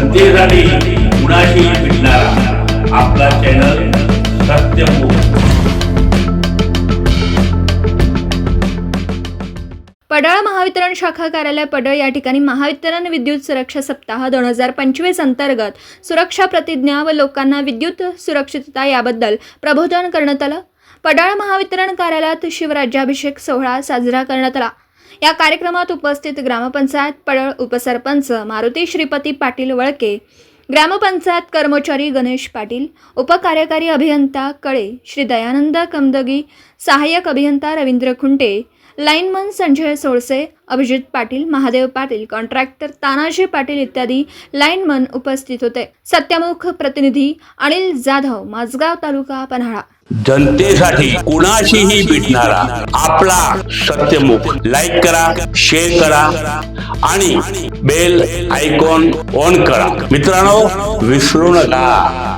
जनतेसाठी कुणाशी भेटणारा. आपला चॅनल सत्यमुख पडाळ महावितरण शाखा कार्यालय पडळ या ठिकाणी महावितरण विद्युत सुरक्षा सप्ताह दोन हजार पंचवीस अंतर्गत सुरक्षा प्रतिज्ञा व लोकांना विद्युत सुरक्षितता याबद्दल प्रबोधन करण्यात आलं. पडाळ महावितरण कार्यालयात शिवराज्याभिषेक सोहळा साजरा करण्यात आला. या कार्यक्रमात उपस्थित ग्रामपंचायत पडळ उपसरपंच मारुती श्रीपती पाटील वळके ग्रामपंचायत कर्मचारी गणेश पाटील उपकार्यकारी अभियंता कळे श्री दयानंद कमदगी सहाय्यक अभियंता रवींद्र खुंटे लाईनमन संजय सोळसे अभिजित पाटील महादेव पाटील कॉन्ट्रॅक्टर तानाजी पाटील इत्यादी लाईनमन उपस्थित होते. सत्यमुख प्रतिनिधी अनिल जाधव माझगाव तालुका पन्हाळा. जनतेसाठी कुणाशीही भेटणारा आपला सत्यमुख. लाईक करा शेअर करा आणि बेल आयकॉन ऑन करा. मित्रांनो विसरू नका.